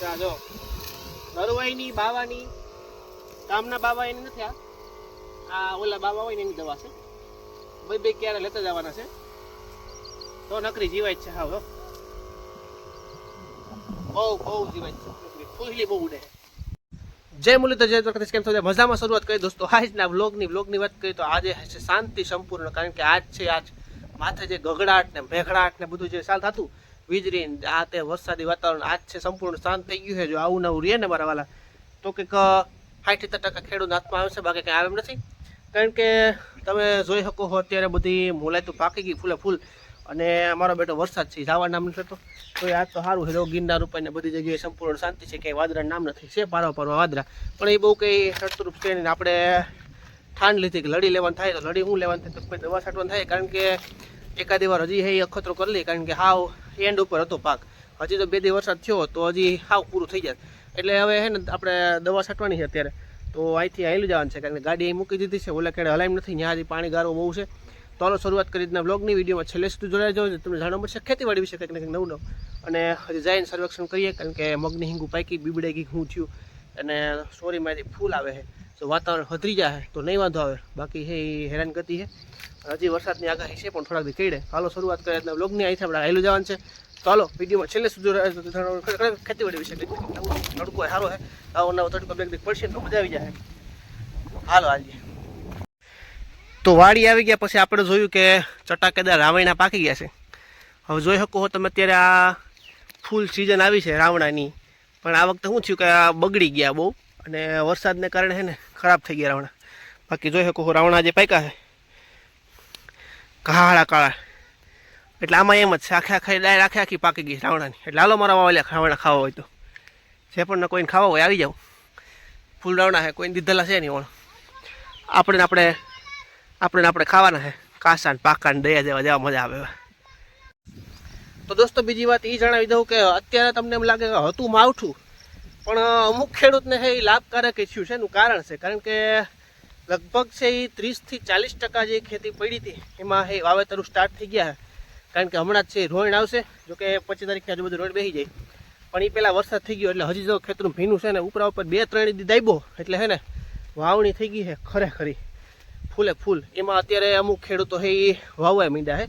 ત્યાં જો નરવાઈની બાવાની કામના બાવા એની નથી આ. આ ઓલા બાવા હોય ને એની દવા છે. ભાઈ બે ક્યારે લેતા જવાના છે. તો નકરી જીવાય છે હા હો. બહુ બહુ જીવાય છે ફૂલી બહુ ઉડે. જય તો જય દ્વારકાધીશ. કેમ છો? મજામાં શરૂઆત કરી દોસ્તો, આજના વ્લોગની વ્લોગની વાત કરીએ તો આજે છે શાંતિ સંપૂર્ણ. કારણ કે આજ છે, આજ માથે જે ગગડાટ ને મેઘડાટ ને બધું જે ચાલ થતું વીજળી આ તે વરસાદી વાતાવરણ આજ છે સંપૂર્ણ શાંત થઈ ગયું છે. જો આવું નવું રહે ને મારા વાલા, તો કંઈક સાઠ ટકા ખેડૂત હાથમાં આવે છે બાકી કંઈ આવે નથી. કારણ કે તમે જોઈ શકો છો અત્યારે બધી મોલાઈ તો પાકી ગઈ ફૂલે ફૂલ. અને અમારો બેટો વરસાદ છે જવા નામ નથી તો તો આજ તો સારું છે ગિરનાર ઉપર ને બધી જગ્યાએ સંપૂર્ણ શાંતિ છે, ક્યાંય વાદરા નામ નથી. છે પારવા પારવા વાદળા, પણ એ બહુ કંઈ શરતરૂપ છે નહીં. આપણે ઠાંડ લીધી કે લડી લેવાનું થાય, તો લડી હું લેવાનું થાય, તો દવા છાંટવાનું થાય, કારણ કે એકાદી વાર હજી હે અખતરો કરી લે, કારણ કે હાવ એન્ડ ઉપર હતો પાક. હજી તો બે દી વરસાદ થયો તો હજી હાવ પૂરું થઈ જાય. એટલે હવે હે ને આપણે દવા છાંટવાની છે અત્યારે. તો અહીંથી આવેલું જવાનું છે, કારણ કે ગાડી અહીં મૂકી દીધી છે, ઓલા કેડે હલાઈમ નથી ત્યાં હજી પાણી ગારો બહુ છે. તો હાલો શરૂઆત કરી દીધા બ્લોગની વિડીયોમાં છેલ્લે સુધી જોડાઈ જાઓ તમને જાણવા મળશે ખેતીવાડી વિશે કંઈક કંઈક નવું નવું. અને હજી જઈને સર્વેક્ષણ કરીએ, કારણ કે મગની હિંગું પાકી બીબડે ગઈ હું થયું. અને સોરીમાંથી ફૂલ આવે છે તો વાતાવરણ હતરી જાય તો નહીં વાંધો આવે. બાકી હે એ હેરાન ગતિ છે. હજી વરસાદની આગાહી છે, પણ થોડાક કઈડે હાલો, શરૂઆત કરીએ એટલે બ્લોગની અહીંથી આપણે આવેલું જવાનું છે. તો હાલો, વિડીયોમાં છેલ્લે સુધી ખેતીવાડી વિશે તડકો સારો છે આવો નવો તડકો બે દી પડશે તો મજા આવી જાય. હાલો, હાલીએ. તો વાડી આવી ગયા, પછી આપણે જોયું કે ચટાકેદાર રાવણા પાકી ગયા છે. હવે જોઈ શકો છો તમે અત્યારે આ ફૂલ સિઝન આવી છે રાવણાની. પણ આ વખતે શું થયું કે આ બગડી ગયા બહુ. અને વરસાદને કારણે છે ને ખરાબ થઈ ગયા રાવણા. બાકી જોઈ શકો રાવણા જે પાક્યા છે. કાળા કાળા. એટલે આમાં એમ જ છે, આખે આખી ડાયર આખે આખી પાકી ગઈ રાવણાની. એટલે હાલો મારા વાવલ્યા રાવણા ખાવા હોય તો. જે પણ કોઈને ખાવા હોય આવી જાવ ફૂલ રાવણા છે કોઈને દીધેલા છે નહીં ઓણ. આપણે આપણે આપણે આપણે ખાવાના છે કાસા ને પાકા ને દયા જેવા જેવા મજા આવે. તો દોસ્તો બીજી વાત એ જણાવી દઉં કે અત્યારે તમને એમ લાગે કે હતું માવઠું. પણ અમુક ખેડૂતને છે એ લાભકારક થયું છે, એનું કારણ છે. કારણ કે લગભગ છે એ ત્રીસથી ચાલીસ ટકા જે ખેતી પડી હતી, એમાં એ વાવેતરું સ્ટાર્ટ થઈ ગયા કારણ કે હમણાં જ છે રોણ આવશે જો કે પચીસ તારીખે આજુબાજુ રોડ બેસી જાય. પણ એ પહેલાં વરસાદ થઈ ગયો એટલે હજી જો ખેતરું ભીનું છે ને ઉપરા ઉપર બે ત્રણ દી દાબ્યો એટલે હે ને વાવણી થઈ ગઈ છે ખરેખરી. ફૂલે ફૂલ. એમાં અત્યારે અમુક ખેડૂતો છે એ વાવવા માંડ્યા હે.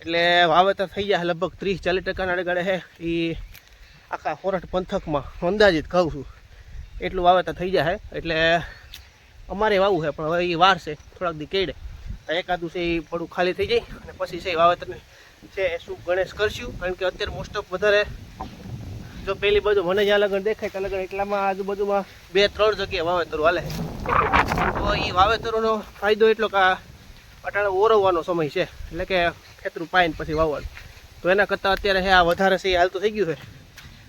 એટલે વાવેતર થઈ ગયા લગભગ ત્રીસ ચાલીસ ટકાના આગળ હે. એ આખા ખોરઠ પંથકમાં અંદાજિત કહું છું, એટલું વાવેતર થઈ જાય એટલે અમારે વાવવું છે, પણ હવે એ વાર છે, થોડાક દી કેડે. એકાદું છે એ થોડું ખાલી થઈ જાય, અને પછી છે વાવેતરને છે એ શું ગણેશ કરશું, કારણ કે અત્યારે મોસ્ટ ઓફ વધારે જો પેલી બાજુ મને જ્યાં લગન દેખાય, ત્યાં લગન એટલામાં આજુબાજુમાં બે ત્રણ જગ્યાએ વાવેતરો હાલે તો એ વાવેતરોનો ફાયદો એટલો કે અટાણે ઓરવવાનો સમય છે, એટલે કે ખેતરું પાઈને પછી વાવવાનું. તો એના કરતાં અત્યારે આ વધારે છે એ હાલતું થઈ ગયું છે.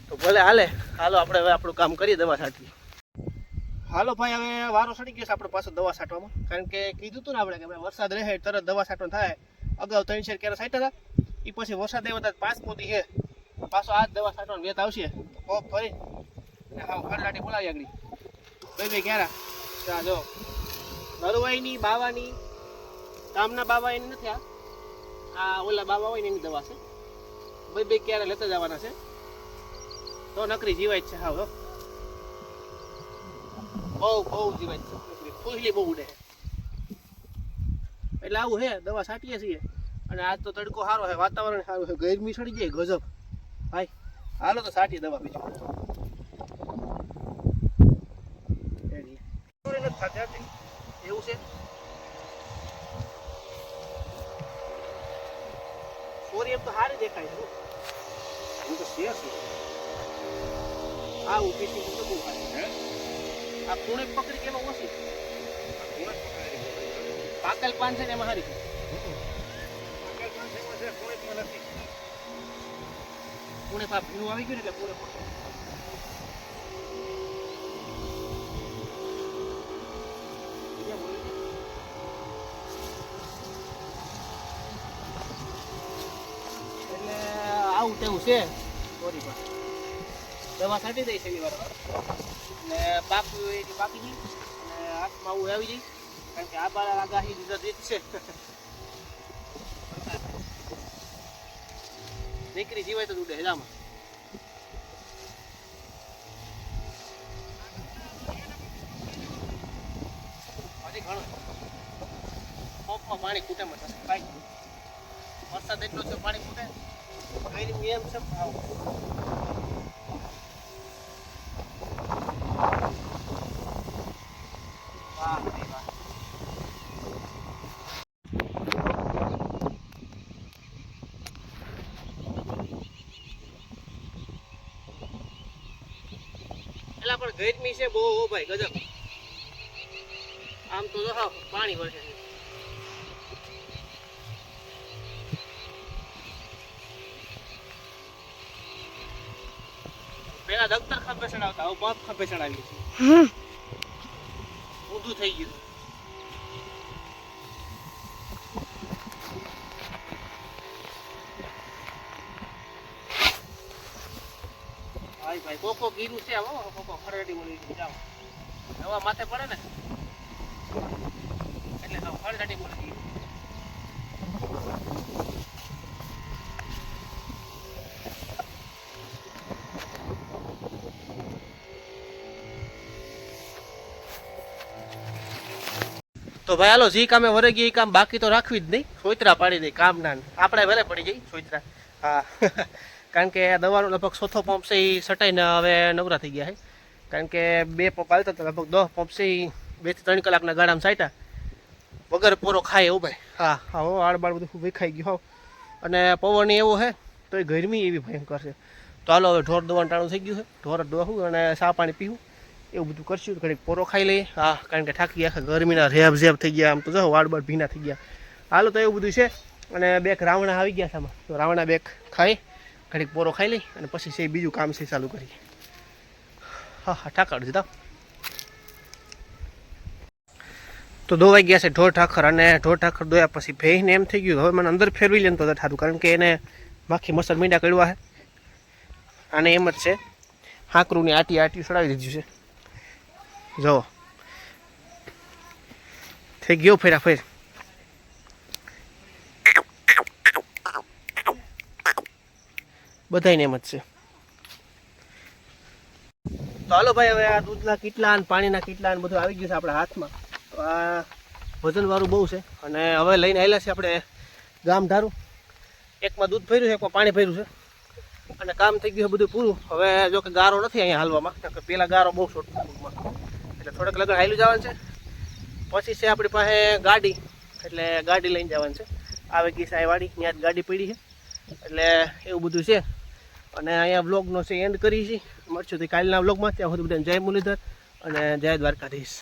તો ભલે હાલે, હાલો આપણે હવે આપણું કામ કરીએ દવા છાંટીએ. હાલો ભાઈ, હવે વારો સડી ગયો છે આપણે પાછો દવા છાંટવામાં. કારણ કે કીધું હતું ને આપણે કે ભાઈ વરસાદ રહે, તરત દવા છાંટવાનું થાય. અગાઉ ત્રણ શેર ક્યારે છાંટ્યા હતા. એ પછી વરસાદ આવ્યો પાંચ મોતી છે. પાછો આ દવા છાંટવાનું વેત આવશે. કોપ ફરી. અને હા ખરલાટી બોલાવી આગળ. ભાઈ ભાઈ, ક્યારે? ત્યાં જો. નરવાઈની બાવાની કામના બાવા એની નથી આ. ઓલા બાવા હોય એની દવા છે. બે બે ક્યારે લેતા જવાના છે? તો નકરી જીવાય જ છે હો. બહુ બહુ જીવાય ફૂલી બહુ ઉડે એટલે આવું હે, દવા છાંટીએ છીએ. અને આજ તો તડકો સારો છે, વાતાવરણ સારું છે, ગરમી સડી જાય, ગજબ. ભાઈ, હાલો તો છાંટીએ દવા બીજું. એવું છે? સોરી, એમ તો સારી દેખાય છે. હું તો શેર છું. આ ઊભી છે આ પૂણે પકડી કે એમાં ઓછી? પાકલ પાન છે ને એમાં સારી પૂણે પાપ ભીનું આવી ગયું ને એટલે પૂણે છે. આવું તેવું છે. દવા છાંટી એની શનિવાર ને પાક્યું એની પાકી જઈ અને હાથમાં આવું આવી જઈ કારણ કે આ બાળા આગાહી દીધા રીત છે. દીકરી જીવાય તો ઉડે હેલામાં. પંપમાં પાણી ખૂટે મને. કાંઈ વરસાદ એટલો છે, પાણી ખૂટે. કઈ એમ છે, આવું. પણ ગરમી છે બહુ ઓ ભાઈ ગજબ. આમ તો હા પાણી વરસે છે. પેલા દફતર ખભે ચડાવતા હવે બાપ ખભે ચડાવી ઊંધું થઈ ગયું. ભાઈ ગીરું છે આવો કોકો ખરેડી મળી જાવ જાઓ. માથે પડે ને? એટલે તો ખરેડી મળી તો ભાઈ, હાલો, જી કામે વરે ગઈ કામ બાકી તો રાખવી જ નહીં. સોયત્રા પાડી દઈ કામ ના. આપણે વરે પડી જઈ સોયત્રા. હા. કારણ કે દવાનો લગભગ ચોથો પંપ છે એ સટાઈને હવે નવરા થઈ ગયા છે. કારણ કે બે પંપ આવતા હતા, લગભગ દસ પંપ એ બેથી ત્રણ કલાકના ગાડામાં સાટ્યા વગર પૂરો ખાય એવું ભાઈ. હા હા, હો, આડબાડ બધું વિખાઈ ગયું હોવ અને પવન એવો છે તો એ ગરમી એવી ભયંકર છે. તો હાલો, હવે ઢોર દવાનું ટાણું થઈ ગયું છે. ઢોર દોહું અને સા પાણી પીવું. એવું બધું કરશું ઘડીક પોરો ખાઈ લઈએ. હા, કારણ કે થાકી આખા ગરમીના રેબ ઝેબ થઈ ગયા. આમ તો જો વાડબાડ ભીના થઈ ગયા. હાલો, તો એવું બધું છે. અને બેક રાવણા આવી ગયા છે આમાં. તો રાવણા બેક ખાઈ ઘડીક પોરો ખાઈ લઈ અને પછી છે બીજું કામ છે ચાલુ કરીએ. હા હા, ઠાકર જતા તો દોવાઈ ગયા છે ઢોર ઠાકર અને ઢોર ઠાકર દોયા પછી ભેંસને એમ થઈ ગયું, હવે મને અંદર ફેરવી લે તો થારું કારણ કે એને માખી મસર મીંડા કડવા છે. અને એમ જ છે, હાંકરૂની આટી આટી ચડાવી દીધું છે. જો થઈ ગયો ફેરા ફેર. બધાને એમ જ છે. તો હાલો ભાઈ, હવે આ દૂધના કેટલા અને પાણીના કેટલા અને બધું આવી ગયું છે આપણા હાથમાં. તો આ વજનવાળું બહુ છે. અને હવે લઈને આવેલા છે આપણે ગામ ધારું. એકમાં દૂધ ભર્યું છે, એકમાં પાણી ભર્યું છે. અને કામ થઈ ગયું છે બધું પૂરું. હવે જો કે ગારો નથી અહીંયા હાલવામાં કે પેલા ગારો બહુ શોર્ટ એટલે થોડેક લગન હાલ્યું જવાનું છે. પછી છે આપણી પાસે ગાડી. એટલે ગાડી લઈને જવાનું છે. આવે ગઈ સાહેવાડી ત્યાં જ ગાડી પડી છે. એટલે એવું બધું છે. અને અહીંયા વ્લોગનો છે એન્ડ કરી છે મળશું તો કાલના વ્લોગમાં ત્યાં સુધી બધાને જય મુરલીધર અને જય દ્વારકાધીશ.